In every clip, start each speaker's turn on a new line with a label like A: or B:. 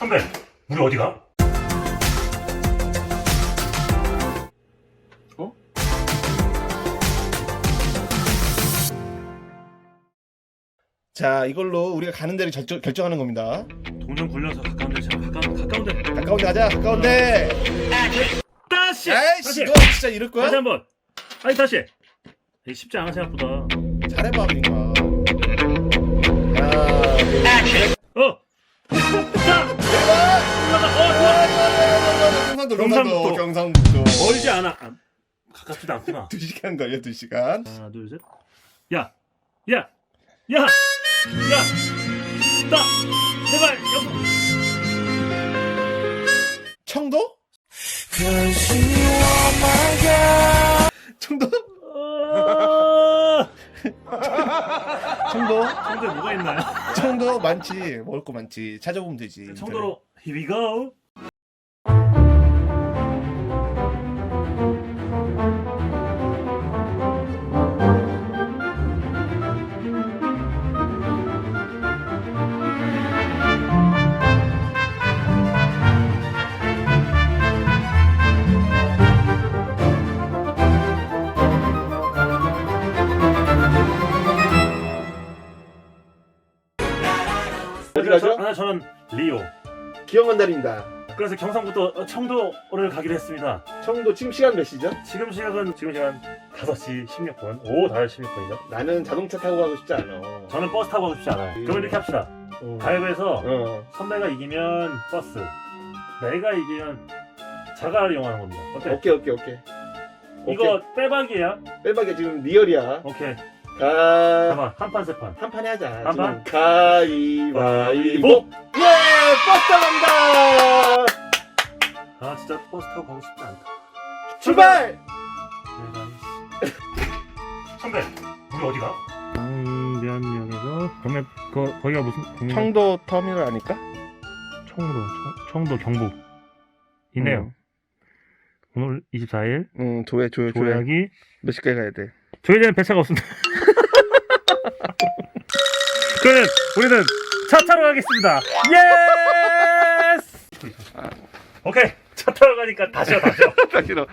A: 선배, 우리 어디가?
B: 어? 자, 이걸로 우리가 가는 데를 결정, 결정하는 겁니다.
A: 동전 굴려서 가까운데 자 가까운 가까운 데.
B: 가까운데 가자, 가까운데.
A: 다시.
B: 아이씨,
A: 다시.
B: 너 진짜 이럴 거야?
A: 다시 한번. 아니 다시. 이게 쉽지 않아 생각보다.
B: 잘해봐, 민가. 하 경상도.
A: 경상도,
B: 경상북도.
A: 멀지 않아. 아, 가깝지도 않구나.
B: 두 시간 걸려, 두 시간.
A: 하나 둘 셋. 야. 야. 야. 야. 나. 제발 여보.
B: 청도? 청도?
A: 어...
B: 청도?
A: 청도에 뭐가 있나요?
B: 청도 많지. 먹을 거 많지. 찾아보면 되지.
A: 청도로 here we go.
B: 기영건달입니다.
A: 그래서 경상부터 청도를 가기로 했습니다.
B: 청도 지금 시간 몇 시죠?
A: 지금 시각은 지금 시간 5시 16분. 오후 5시 16분이죠.
B: 나는 자동차 타고 가고 싶지 않아.
A: 저는 버스 타고 가고 싶지 않아요.
B: 음.
A: 그럼 이렇게 합시다.
B: 어.
A: 가위바위보에서
B: 어.
A: 선배가 이기면 버스, 내가 이기면 자가를 이용하는 겁니다. 어때?
B: 오케이 오케이 오케이.
A: 이거 빼박이야?
B: 빼박이 지금 리얼이야.
A: 오케이.
B: 가.
A: 잠깐만 한판 세판.
B: 한 판에 하자.
A: 한
B: 지금
A: 판?
B: 가위바위보.
A: 보!
B: 예! 버스 타고 갑니다.
A: 아 진짜 버스 타고 가고 싶지 않다.
B: 출발!
A: 선배, 우리 어디가? 강변역에서 경매 거 거기가 무슨 경매?
B: 청도 터미널 아닐까?
A: 청도 청, 도 경북 이네요. 오늘 24일
B: 응, 조회 조회 조회.
A: 조약이
B: 몇 시까지 가야 돼?
A: 조회되는 배차가 없습니다. 그러면 우리는 차 타러 가겠습니다. 예스! 오케이 차 타러 가니까 다시요 다시요.
B: 다시로.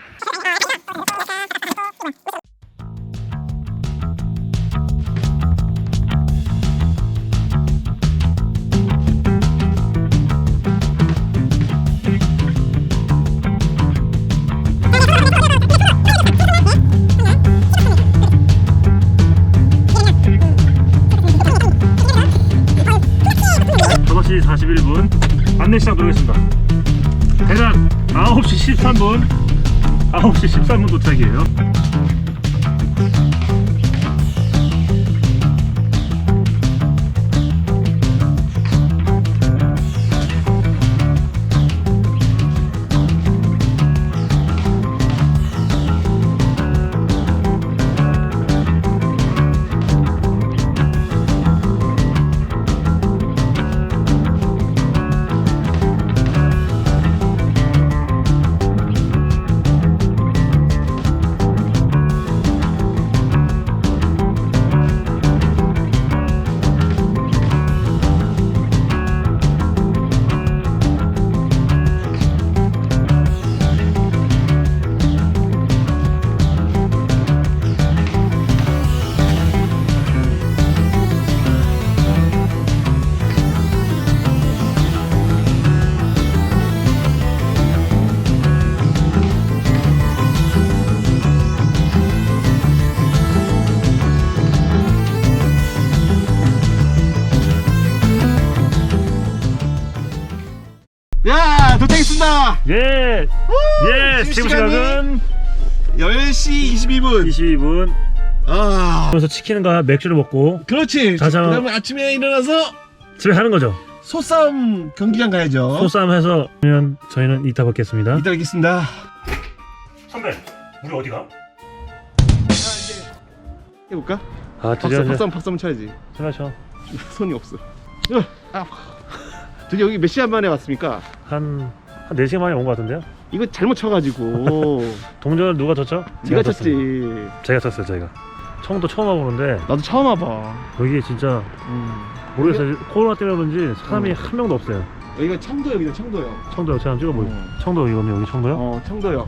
A: 9시 13분 9시 13분 도착이에요.
B: 도착했습니다.
A: 예! 예! 지금
B: 지금
A: 시각은
B: 10시 22분.
A: 22분
B: 아.
A: 그래서 치킨과 맥주를 먹고
B: 그렇지.
A: 자 자.
B: 그다음에 아침에 일어나서
A: 집에 가는 거죠.
B: 소싸움 경기장 가야죠.
A: 소싸움 해서 그러면 저희는 이따 뵙겠습니다.
B: 이따 뵙겠습니다.
A: 선배, 우리 어디 가?
B: 해볼까?
A: 아
B: 박수,
A: 드디어
B: 박수, 한번 박수 한번 쳐야지.
A: 들어가죠.
B: 손이 없어. 으, 아. 드디어 여기 몇 시간 만에 왔습니까?
A: 한, 한 4시간 만에 온 것 같은데요?
B: 이거 잘못 쳐가지고
A: 동전을 누가 쳤죠? 제가
B: 쳤지.
A: 쳤습니다. 제가 쳤어요, 제가. 청도 처음 와보는데
B: 나도 처음 와봐.
A: 여기 진짜
B: 음.
A: 모르겠어요. 코로나 때문에 그런지 사람이
B: 음.
A: 한 명도 없어요.
B: 여기가 청도역이네 청도역
A: 청도역 제가 한번 찍어보요
B: 어.
A: 청도역 이거면 여기 청도역?
B: 어 청도역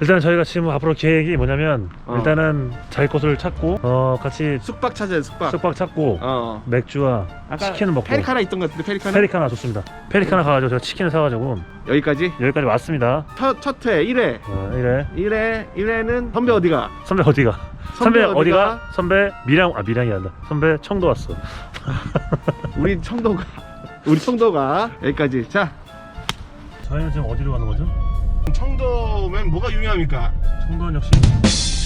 A: 일단 저희가 지금 앞으로 계획이 뭐냐면
B: 어.
A: 일단은 자기 곳을 찾고 어 같이
B: 숙박 찾아야 숙박.
A: 숙박 찾고
B: 어
A: 맥주와 치킨을 먹고.
B: 페리카나 있던 것 같은데 페리카나?
A: 페리카나 좋습니다. 페리카나 가가지고 제가 치킨을 사가지고
B: 여기까지?
A: 여기까지 왔습니다.
B: 첫, 첫 회 1회.
A: 어, 이래
B: 1회 1회는 선배 어디가?
A: 선배 어디가? 선배? 어디가? 선배 밀양 아 밀양이 아니라 선배 청도 왔어.
B: 우리 청도가 우리 청도가 여기까지. 자.
A: 저희는 지금 어디로 가는 거죠?
B: 청도면 뭐가 유명합니까?
A: 청도는 역시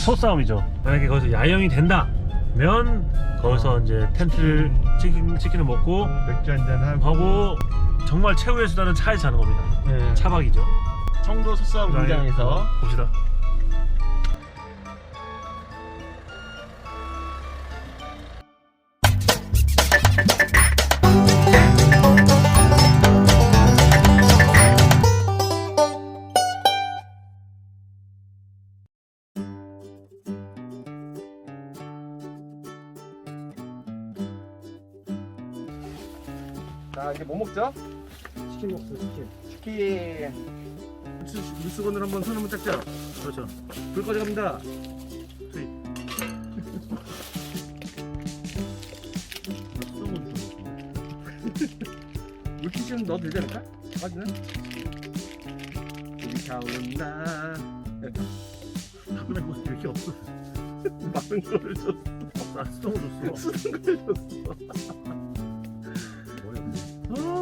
A: 소싸움이죠. 만약에 거기서 야영이 된다면 거기서 이제 텐트를 치킨, 치킨을 먹고
B: 맥주 한잔 하고.
A: 하고 정말 최후의 수단은 차에서 자는 겁니다.
B: 네.
A: 차박이죠.
B: 청도 소싸움 공장에서.
A: 봅시다
B: 자 이제 뭐 먹죠?
A: 치킨 먹자 치킨.
B: 치킨. 뉴스건을 한번 손 한번 짝자
A: 그렇죠.
B: 불 꺼져 갑니다.
A: 투입
B: 물티 좀 넣어도 되지 않을까? 우리 차 온다.
A: 근데 뭐 이렇게 없어.
B: 많은 걸 줬어.
A: 아 수동을 줬어.
B: 쓰는 걸 줬어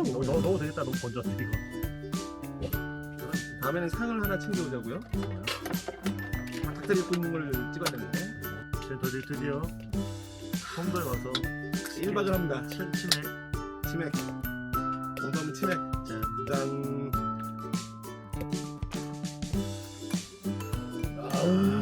A: 어, 너, 너, 넣어도 되겠다. 너무 건졌어 이거
B: 다음에는 상을 하나 챙겨오자고요. 닭다리 있는 걸 찍어야 되는데.
A: 저희 드디어 청도에 와서
B: 1박을 합니다.
A: 치, 치맥.
B: 치맥. 오늘 치맥.
A: 짠.
B: 짠. 이게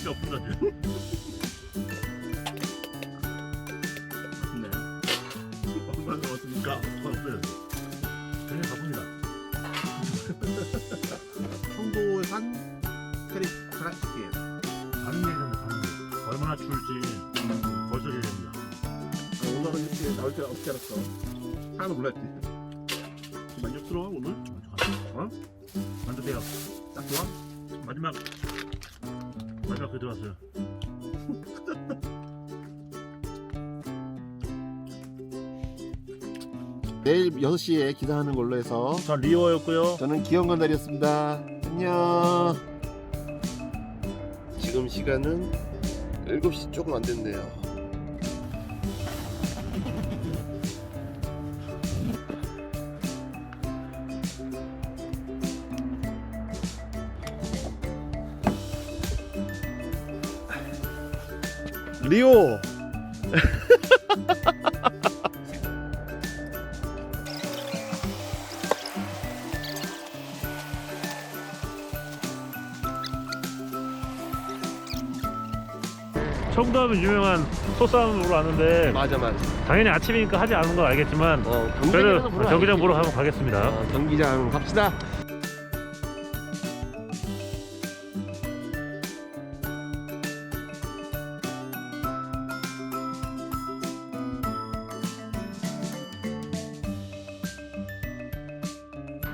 A: 몇개 없구나
B: 네.
A: 얼마나 넣었습니까? 없어요. 그냥 가봅니다.
B: 청도산 카라티에
A: 다른 얘기는 다른 얘기 얼마나 줄지 벌써 기대됩니다.
B: 오늘은 이렇게 나올 줄 어떻게 알았어? 하나도 몰랐지.
A: 만족스러워 오늘? 어? 만족해요.
B: 딱 좋아?
A: 마지막 마지막 그 들어왔어요
B: 내일 6시에 기사하는 걸로 해서
A: 전 리오였고요
B: 저는 기영건 날이었습니다. 안녕. 지금 시간은 7시 조금 안 됐네요. 리오
A: 청도하면 유명한 소싸움으로 아는데
B: 맞아 맞아.
A: 당연히 아침이니까 하지 않은 건 알겠지만
B: 어,
A: 그래도
B: 경기장
A: 경기장 보러 한번 가겠습니다
B: 어, 경기장 갑시다.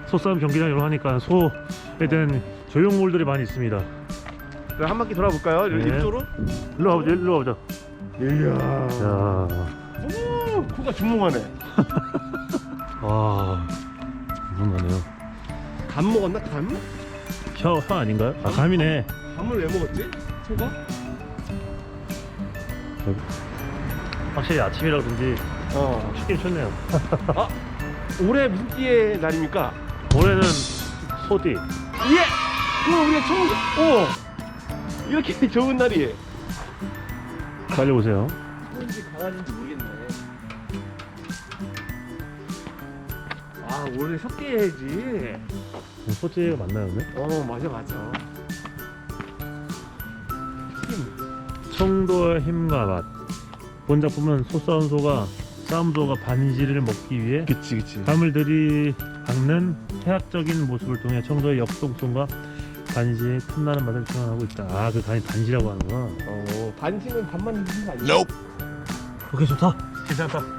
A: 소싸움 경기장이라고 하니까 소에 대한 조형물들이 많이 있습니다
B: 그럼 한 바퀴 돌아볼까요?
A: 네.
B: 이쪽으로?
A: 일로 와보자 일로 와보자
B: 이야.
A: 자,
B: 오, 코가 주먹하네.
A: 와 무난하네요
B: 감 먹었나? 감?
A: 혀, 혀 아닌가요? 아 감이네
B: 감을 왜 먹었지? 소가?
A: 확실히 아침이라든지
B: 어.
A: 춥긴 춥네요
B: 올해 무슨 띠의 날입니까?
A: 올해는 소띠
B: 예! 그거 우리가 처음, 오! 이렇게 좋은 날이에요.
A: 달려보세요
B: 소인지 강아지인지 모르겠네. 아, 올해 섞게 해야지.
A: 소띠가 맞나요 근데?
B: 어, 맞아, 맞아.
A: 청도의 힘과 맛 본 작품은 소싸운 소가 싸움도가 반지를 먹기 위해
B: 그치 그치
A: 감을 들이박는 해학적인 모습을 통해 청도의 역동성과 반지의 탐나는 맛을 표현하고 있다. 아, 그 간이 반지라고 하는 거야.
B: 어 반지는 반만 있는 거 아니야?
A: 오케이, 좋다. 괜찮다.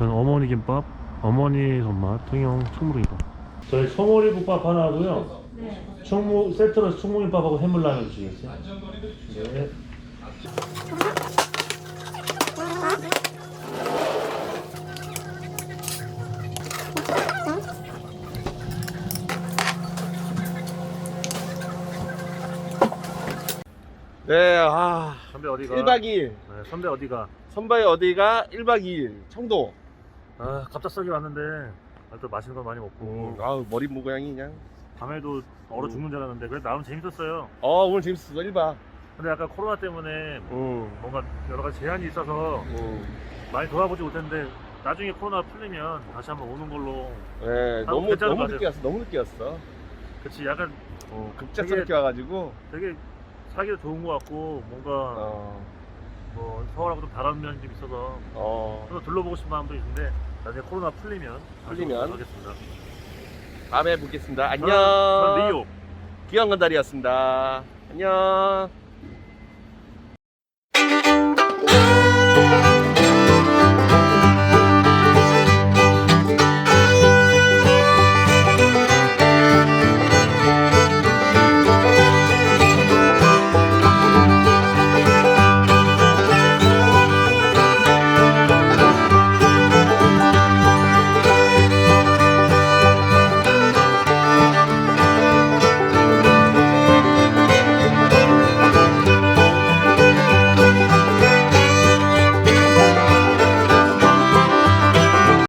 A: 저는 어머니 김밥, 어머니 손맛, 통영 충무김밥. 저희 소머리 국밥 하나 하고요.
C: 네.
A: 충무 세트로 충무김밥하고 해물라면 주시겠어요? 네.
B: 네, 아
A: 선배 어디가?
B: 1박 2일
A: 네, 선배 어디가?
B: 선바에 어디가 1박 2일 청도
A: 아 갑작스럽게 왔는데. 아, 또 맛있는 거 많이 먹고.
B: 음, 아우 머리 모양이 그냥.
A: 밤에도 얼어
B: 음.
A: 죽는 줄 알았는데 그래도 나름 재밌었어요.
B: 어 오늘 재밌었어. 1박
A: 근데 약간 코로나 때문에
B: 음,
A: 뭔가 여러 가지 제한이 있어서
B: 음.
A: 많이 돌아보지 못했는데 나중에 코로나 풀리면 다시 한번 오는 걸로.
B: 네,
A: 아,
B: 너무
A: 괜찮은
B: 너무
A: 것
B: 늦게 왔어. 너무 늦게 왔어.
A: 그치 약간
B: 어, 급작스럽게 와가지고.
A: 되게 사기도 좋은 것 같고 뭔가
B: 어,
A: 뭐 서울하고 좀 다른 면이 좀 있어서
B: 어,
A: 좀 더 둘러보고 싶은 마음도 있는데 나중에 코로나 풀리면
B: 풀리면?
A: 하겠습니다.
B: 다음에 뵙겠습니다 안녕
A: 저는 리오.
B: 귀한 건달이었습니다 안녕